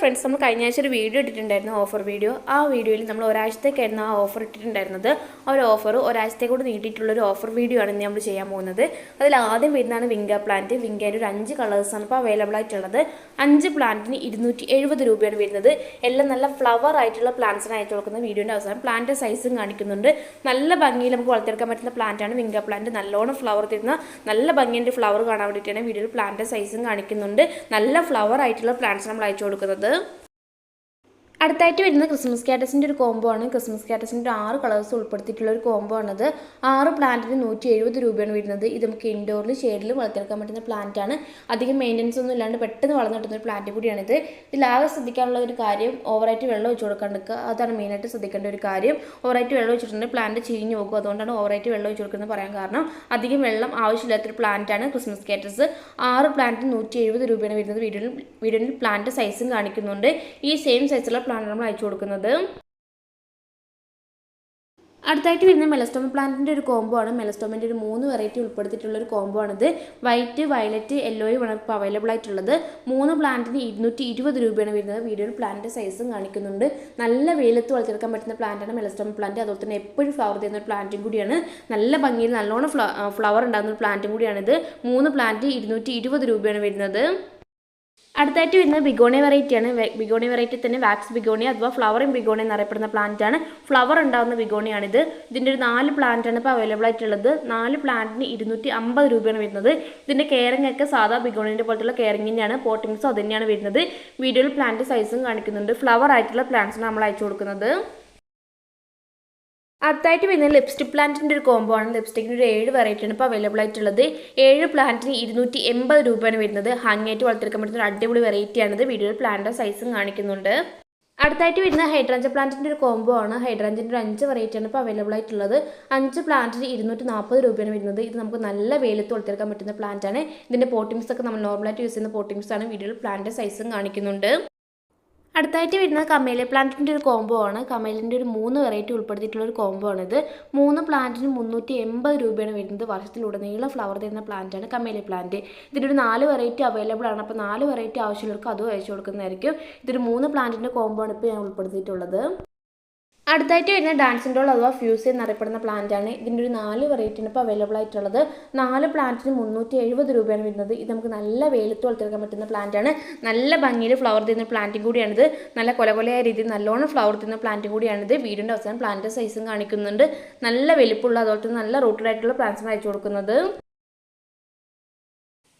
Friends നമ്മൾ കഴിഞ്ഞ ആഴ്ച ഒരു വീഡിയോ ഇട്ടിട്ടുണ്ടായിരുന്നു ഓഫർ വീഡിയോ ആ വീഡിയോയിൽ നമ്മൾ ഒരാഴ്ചത്തേക്കായിരുന്നു ആ ഓഫർ ഇട്ടിട്ടുണ്ടായിരുന്നത്. ആ ഒരു ഓഫർ ഒരാഴ്ചത്തേക്കൂടെ കൂടി നീട്ടിയിട്ടുള്ള ഒരു ഓഫർ വീഡിയോ ആണ് ഇന്ന് നമ്മൾ ചെയ്യാൻ പോകുന്നത്. അതിൽ ആദ്യം വരുന്നതാണ് വിങ്ക പ്ലാന്റ് വിങ്കയുടെ ഒരു അഞ്ച് കളേഴ്സാണ് ഇപ്പോൾ അവൈലബിൾ ആയിട്ടുള്ളത്. അഞ്ച് പ്ലാന്റിന് ഇരുന്നൂറ്റി എഴുപത് രൂപയാണ് വരുന്നത്. എല്ലാം നല്ല ഫ്ലവർ ആയിട്ടുള്ള പ്ലാന്റ്സിന് അയച്ചു കൊടുക്കുന്ന വീഡിയോന്റെ അവസാനം. പ്ലാന്റ് സൈസും കാണിക്കുന്നുണ്ട്. നല്ല ഭംഗിയിൽ നമുക്ക് വളർത്തിയെടുക്കാൻ പറ്റുന്ന പ്ലാന്റാണ് വിങ്ക പ്ലാന്റ് നല്ലോണം ഫ്ലവർ തരുന്ന നല്ല ഭംഗിന്റെ ഫ്ലവർ കാണാൻ വേണ്ടിയിട്ടാണ് വീഡിയോയിൽ പ്ലാന്റ് സൈസും കാണിക്കുന്നുണ്ട്. നല്ല ഫ്ലവർ ആയിട്ടുള്ള പ്ലാന്റ്സ് നമ്മൾ അയച്ചു കൊടുക്കുന്നത്. Amanda. അടുത്തായിട്ട് വരുന്ന ക്രിസ്മസ് കാറ്റസിന്റെ ഒരു കോംബോ ആണ്. ക്രിസ്മസ് കാറ്റസിന്റെ ആറ് കളേഴ്സ് ഉൾപ്പെടുത്തിയിട്ടുള്ള ഒരു കോംബോ ആണത്. ആറ് പ്ലാന്റിന് നൂറ്റി എഴുപത് രൂപയാണ് വരുന്നത്. ഇത് നമുക്ക് ഇൻഡോറിൽ ഷെയ്ഡിൽ വളർത്തിയെടുക്കാൻ പറ്റുന്ന പ്ലാന്റ് ആണ്. അധികം മെയിന്റനൻസ് ഒന്നും ഇല്ലാണ്ട് പെട്ടെന്ന് വളർന്നു കിട്ടുന്ന ഒരു പ്ലാന്റ് കൂടിയാണിത് ഇതിലാകെ ശ്രദ്ധിക്കാനുള്ള ഒരു കാര്യം ഓവറായിട്ട് വെള്ളം ഒഴിച്ചു കൊടുക്കാണ്ടിരിക്കുക അതാണ് മെയിനായിട്ട് ശ്രദ്ധിക്കേണ്ട ഒരു കാര്യം. ഓവറായിട്ട് വെള്ളം ഒഴിച്ചിട്ടുണ്ടെങ്കിൽ പ്ലാന്റ് ചീഞ്ഞു പോകും. അതുകൊണ്ടാണ് ഓവറായിട്ട് വെള്ളം ഒഴിച്ചു കൊടുക്കുന്നത് പറയാൻ കാരണം. അധികം വെള്ളം ആവശ്യമില്ലാത്തൊരു പ്ലാന്റ് ആണ് ക്രിസ്മസ് കാറ്റസ് ആറ് പ്ലാന്റിന് നൂറ്റി എഴുപത് രൂപയാണ് വരുന്നത്. വീഡിയോയിൽ വീഡിയോയിൽ പ്ലാന്റ് സൈസും കാണിക്കുന്നുണ്ട്. ഈ സെയിം സൈസുള്ള പ്ലാന്റ് നമ്മൾ അയച്ചു കൊടുക്കുന്നത്. അടുത്തായിട്ട് വരുന്ന മെലസ്റ്റോമ പ്ലാന്റിന്റെ ഒരു കോംബോ ആണ്. മെലസ്റ്റോമിന്റെ ഒരു മൂന്ന് വെറൈറ്റി ഉൾപ്പെടുത്തിയിട്ടുള്ള ഒരു കോംബോ ആണിത്. വൈറ്റ് വയലറ്റ് യെല്ലോയും ആണ് ഇപ്പോൾ അവൈലബിൾ ആയിട്ടുള്ളത്. മൂന്ന് പ്ലാന്റിന് ഇരുന്നൂറ്റി ഇരുപത് രൂപയാണ് വരുന്നത്. വീഡിയോയിൽ പ്ലാന്റിന്റെ സൈസും കാണിക്കുന്നുണ്ട്. നല്ല വെയിലത്ത് വളർത്തിയെടുക്കാൻ പറ്റുന്ന പ്ലാന്റാണ് മെലസ്റ്റോമ പ്ലാന്റ്. അതുപോലെ തന്നെ എപ്പോഴും ഫ്ലവർ ചെയ്യുന്ന ഒരു പ്ലാന്റും കൂടിയാണ്. നല്ല ഭംഗിയിൽ നല്ലോണം ഫ്ലവർ ഉണ്ടാകുന്ന ഒരു പ്ലാന്റും കൂടിയാണിത്. മൂന്ന് പ്ലാന്റ് ഇരുന്നൂറ്റി രൂപയാണ് വരുന്നത്. അടുത്തായിട്ട് വരുന്നത് ബിഗോണി വെറൈറ്റിയാണ് ബിഗോണി വെറൈറ്റി തന്നെ വാക്സ് ബിഗോണി അഥവാ ഫ്ലവറിംഗ് ബിഗോണി എന്നറിയപ്പെടുന്ന പ്ലാന്റ് ആണ്. ഫ്ലവർ ഉണ്ടാകുന്ന ബിഗോണിയാണിത്. ഇതിന്റെ ഒരു നാല് പ്ലാന്റ് ആണ് ഇപ്പോൾ അവൈലബിൾ ആയിട്ടുള്ളത്. നാല് പ്ലാന്റിന് ഇരുന്നൂറ്റി അമ്പത് രൂപയാണ് വരുന്നത്. ഇതിന്റെ കെയറിംഗ് ഒക്കെ സാധാ ബിഗോണിന്റെ പോലത്തുള്ള കെയറിങ്ങിന്റെയാണ് പോട്ടിങ്സും അത് തന്നെയാണ് വരുന്നത്. വീഡിയോയിൽ പ്ലാന്റ് സൈസും കാണിക്കുന്നുണ്ട്. ഫ്ലവർ ആയിട്ടുള്ള പ്ലാന്റ്സാണ് നമ്മൾ അയച്ചു കൊടുക്കുന്നത്. അടുത്തായിട്ട് വരുന്നത് ലിപ്സ്റ്റിക് പ്ലാന്റിന്റെ ഒരു കോംബോ ആണ്. ലിപ്സ്റ്റിക്കിന് ഒരു ഏഴ് വെറൈറ്റിയാണ് ഇപ്പോൾ അവൈലബിൾ ആയിട്ടുള്ളത്. ഏഴ് പ്ലാന്റിന് ഇരുന്നൂറ്റി എൺപത് രൂപയാണ് വരുന്നത്. ഹാങ്ങായിട്ട് വളർത്തിയെടുക്കാൻ പറ്റുന്ന ഒരു അടിപൊളി വെറൈറ്റിയാണിത് വീഡിയോയിൽ പ്ലാന്റിന്റെ സൈസും കാണിക്കുന്നുണ്ട്. അടുത്തായിട്ട് വരുന്ന ഹൈഡ്രാഞ്ച പ്ലാന്റിന്റെ ഒരു കോംബോ ആണ്. ഹൈഡ്രാഞ്ചിന്റെ ഒരു അഞ്ച് വെറൈറ്റിയാണ് ഇപ്പോൾ അവൈലബിൾ ആയിട്ടുള്ളത്. അഞ്ച് പ്ലാന്റിന് ഇരുന്നൂറ്റി നാൽപ്പത് രൂപയാണ് വരുന്നത്. ഇത് നമുക്ക് നല്ല വെയിലത്ത് വളർത്തിയെടുക്കാൻ പറ്റുന്ന പ്ലാന്റ് ആണ്. ഇതിന്റെ പോട്ടിങ്സ് ഒക്കെ നമ്മൾ നോർമലായിട്ട് യൂസ് ചെയ്യുന്ന പോട്ടിംഗ്സ് ആണ്. വീഡിയോയിൽ പ്ലാന്റ് സൈസും കാണിക്കുന്നുണ്ട്. അടുത്തായിട്ട് വരുന്നത് കമേലിയ പ്ലാന്റിന്റെ ഒരു കോംബോ ആണ്. കമേലിന്റെ ഒരു മൂന്ന് വെറൈറ്റി ഉൾപ്പെടുത്തിയിട്ടുള്ള ഒരു കോംബോ ആണിത് മൂന്ന് പ്ലാന്റിന് മുന്നൂറ്റി എൺപത് രൂപയാണ് വരുന്നത്. വർഷത്തിലുടനീളം ഫ്ലവർ തരുന്ന പ്ലാന്റാണ് കമേലിയ പ്ലാന്റ് ഇതിന്റെ ഒരു നാല് വെറൈറ്റി അവൈലബിൾ ആണ്. അപ്പോൾ നാല് വെറൈറ്റി ആവശ്യമുള്ളവർക്ക് അതും അയച്ചു കൊടുക്കുന്നതായിരിക്കും. ഇതൊരു മൂന്ന് പ്ലാന്റിന്റെ കോംബോ ആണ് ഇപ്പോൾ ഞാൻ ഉൾപ്പെടുത്തിയിട്ടുള്ളത്. അടുത്തായിട്ട് വരുന്ന ഡാൻസിന്റെ ഉള്ള അഥവാ ഫ്യൂസ് എന്നറിയപ്പെടുന്ന പ്ലാന്റ് ആണ്. ഇതിന്റെ ഒരു നാല് വെറൈറ്റിയാണ് ഇപ്പോൾ അവൈലബിൾ ആയിട്ടുള്ളത്. നാല് പ്ലാന്റിന് മുന്നൂറ്റി എഴുപത് രൂപയാണ് വരുന്നത്. ഇത് നമുക്ക് നല്ല വെയിലത്ത് വളർത്തിയെടുക്കാൻ പറ്റുന്ന പ്ലാന്റാണ് നല്ല ഭംഗിയിൽ ഫ്ലവർ തരുന്ന പ്ലാന്റും കൂടിയാണിത്. നല്ല കൊല കൊലയായ രീതിയിൽ നല്ലോണം ഫ്ലവർ തരുന്ന പ്ലാന്റും കൂടിയാണിത്. വീടിന്റെ അവസാനം പ്ലാന്റ് സൈസും കാണിക്കുന്നുണ്ട്. നല്ല വലിപ്പമുള്ള അതുപോലെ തന്നെ നല്ല റൂട്ടഡായിട്ടുള്ള പ്ലാന്റ്സാണ് അയച്ചു കൊടുക്കുന്നത്.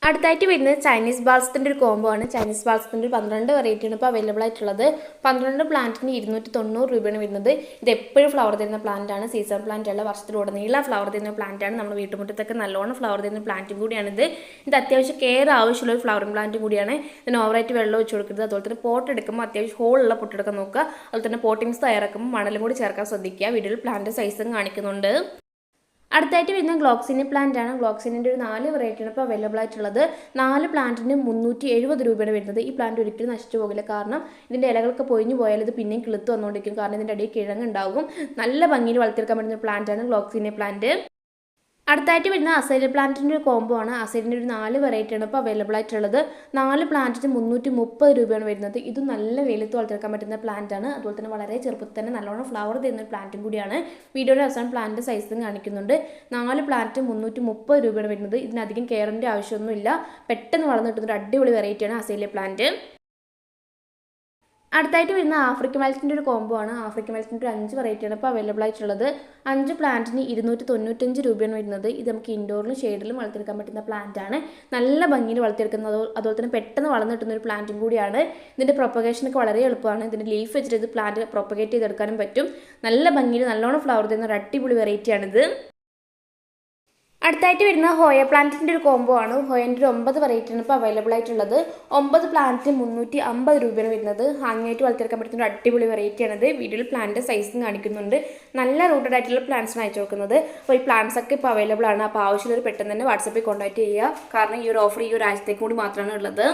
അടുത്തായിട്ട് വരുന്നത് ചൈനീസ് ബാൾസത്തിന്റെ ഒരു കോംബോ ആണ്. ചൈനീസ് ബാൾസത്തിന്റെ ഒരു പന്ത്രണ്ട് വെറൈറ്റിയാണ് ഇപ്പോൾ അവൈലബിൾ ആയിട്ടുള്ളത്. പന്ത്രണ്ട് പ്ലാന്റിന് ഇരുന്നൂറ്റി തൊണ്ണൂറ് രൂപയാണ് വരുന്നത്. ഇത് എപ്പോഴും ഫ്ലവർ തരുന്ന പ്ലാന്റ് ആണ്. സീസൺ പ്ലാന്റ് അല്ല വർഷത്തിലുടനീളം ഫ്ലവർ തരുന്ന പ്ലാന്റ് ആണ്. നമ്മുടെ വീട്ടുമുറ്റത്തൊക്കെ നല്ലോണം ഫ്ലവർ തരുന്ന പ്ലാന്റും കൂടിയാണിത്. ഇത് അത്യാവശ്യം കെയർ ആവശ്യമുള്ള ഒരു ഫ്ലവറിംഗ് പ്ലാന്റും കൂടിയാണ്. ഇതിന് ഓവറായിട്ട് വെള്ളം ഒഴിച്ച് കൊടുക്കരുത്. അതുപോലെ തന്നെ പോട്ട് എടുക്കുമ്പോൾ അത്യാവശ്യം ഹോളുള്ള പൊട്ടെടുക്കാൻ നോക്കുക. അതുപോലെ തന്നെ പോട്ടിങ്സ് തയ്യാറാക്കുമ്പോൾ മണലും കൂടി ചേർക്കാൻ ശ്രദ്ധിക്കുക. വീഡിയോയിൽ പ്ലാന്റ് സൈസും കാണിക്കുന്നുണ്ട്. അടുത്തായിട്ട് വരുന്ന ഗ്ലോക്സിനി പ്ലാന്റ് ആണ്. ഗ്ലോക്സിനിന്റെ ഒരു നാല് വെറൈറ്റിയാണ് ഇപ്പോൾ അവൈലബിൾ ആയിട്ടുള്ളത്. നാല് പ്ലാന്റിന് മുന്നൂറ്റി എഴുപത് രൂപയാണ് വരുന്നത്. ഈ പ്ലാന്റ് ഒരിക്കലും നശിച്ചു പോകില്ല. കാരണം ഇതിന്റെ ഇലകളൊക്കെ പൊഴിഞ്ഞു പോയാൽ ഇത് പിന്നെയും കിളുത്ത് വന്നുകൊണ്ടിരിക്കും. കാരണം ഇതിന്റെ അടിയിൽ കിഴങ്ങുണ്ടാകും നല്ല ഭംഗിയിൽ വളർത്തിയെടുക്കാൻ പറ്റുന്ന പ്ലാന്റ് ആണ് ഗ്ലോക്സിനി പ്ലാന്റ് അടുത്തായിട്ട് വരുന്ന അസൈഡ് പ്ലാന്റിന്റെ ഒരു കോംബോ ആണ്. അസൈഡിന്റെ ഒരു നാല് വെറൈറ്റിയാണ് ഇപ്പോൾ അവൈലബിൾ ആയിട്ടുള്ളത്. നാല് പ്ലാന്റിന് മുന്നൂറ്റി മുപ്പത് രൂപയാണ് വരുന്നത്. ഇത് നല്ല വെയിലത്ത് വളർത്തിയെടുക്കാൻ പറ്റുന്ന പ്ലാന്റ് ആണ്. അതുപോലെ തന്നെ വളരെ ചെറുപ്പത്തിൽ തന്നെ നല്ലോണം ഫ്ലവർ തരുന്ന ഒരു പ്ലാന്റും കൂടിയാണ്. വീഡിയോയുടെ അവസാനം പ്ലാന്റ് സൈസും കാണിക്കുന്നുണ്ട്. നാല് പ്ലാന്റ് മുന്നൂറ്റി മുപ്പത് രൂപയാണ് വരുന്നത്. ഇതിനധികം കെയറിന്റെ ആവശ്യമൊന്നുമില്ല. പെട്ടെന്ന് വളർന്നു കിട്ടുന്ന ഒരു അടിപൊളി വെറൈറ്റിയാണ് അസൈലെ പ്ലാന്റ് അടുത്തായിട്ട് വരുന്ന ആഫ്രിക്കൻ വെൽത്തിന്റെ ഒരു കോംബോ ആണ്. ആഫ്രിക്കൻ വെൽത്തിന്റെ ഒരു അഞ്ച് വെറൈറ്റിയാണ് ഇപ്പോൾ അവൈലബിൾ ആയിട്ടുള്ളത്. അഞ്ച് പ്ലാന്റിന് ഇരുന്നൂറ്റി തൊണ്ണൂറ്റഞ്ച് രൂപയാണ് വരുന്നത്. ഇത് നമുക്ക് ഇൻഡോറിലും ഷെയ്ഡിലും വളർത്തിയെടുക്കാൻ പറ്റുന്ന പ്ലാന്റ് ആണ്. നല്ല ഭംഗിയിൽ വളർത്തിയെടുക്കുന്നത് അതുപോലെ തന്നെ പെട്ടെന്ന് വളർന്നു കിട്ടുന്ന ഒരു പ്ലാന്റും കൂടിയാണ്. ഇതിന്റെ പ്രൊപ്പഗേഷനൊക്കെ വളരെ എളുപ്പമാണ്. ഇതിന്റെ ലീഫ് വെച്ചിട്ട് ഇത് പ്ലാന്റ് പ്രൊപ്പഗേറ്റ് ചെയ്തെടുക്കാനും പറ്റും. നല്ല ഭംഗിയിൽ നല്ലോണം ഫ്ലവർ തരുന്ന ഒരു അടിപൊളി വെറൈറ്റിയാണിത് അടുത്തായിട്ട് വരുന്ന ഹോയ പ്ലാന്റിന്റെ ഒരു കോംബോ ആണ്. ഹോയന്റെ ഒരു ഒമ്പത് വെറൈറ്റിയാണ് ഇപ്പോൾ അവൈലബിൾ ആയിട്ടുള്ളത്. ഒമ്പത് പ്ലാന്റിന് മുന്നൂറ്റി അമ്പത് രൂപയാണ് വരുന്നത്. ഹാങ്ങായിട്ട് വളർത്തിയെടുക്കാൻ പറ്റുന്ന ഒരു അടിപൊളി വെറൈറ്റിയാണിത് വീഡിയോയിൽ പ്ലാന്റ് സൈസും കാണിക്കുന്നുണ്ട്. നല്ല റൂട്ടഡ് ആയിട്ടുള്ള പ്ലാന്റ്സാണ് അയച്ചു കൊടുക്കുന്നത്. അപ്പോൾ ഈ പ്ലാന്റ്സ് ഒക്കെ ഇപ്പോൾ അവൈലബിൾ ആണ്. അപ്പോൾ ആവശ്യമുള്ളവർ പെട്ടെന്ന് തന്നെ വാട്സപ്പിൽ കോൺടാക്ട് ചെയ്യുക. കാരണം ഈ ഒരു ഓഫർ ഈ ഒരു ആഴ്ചത്തേക്ക് കൂടി മാത്രമാണ് ഉള്ളത്.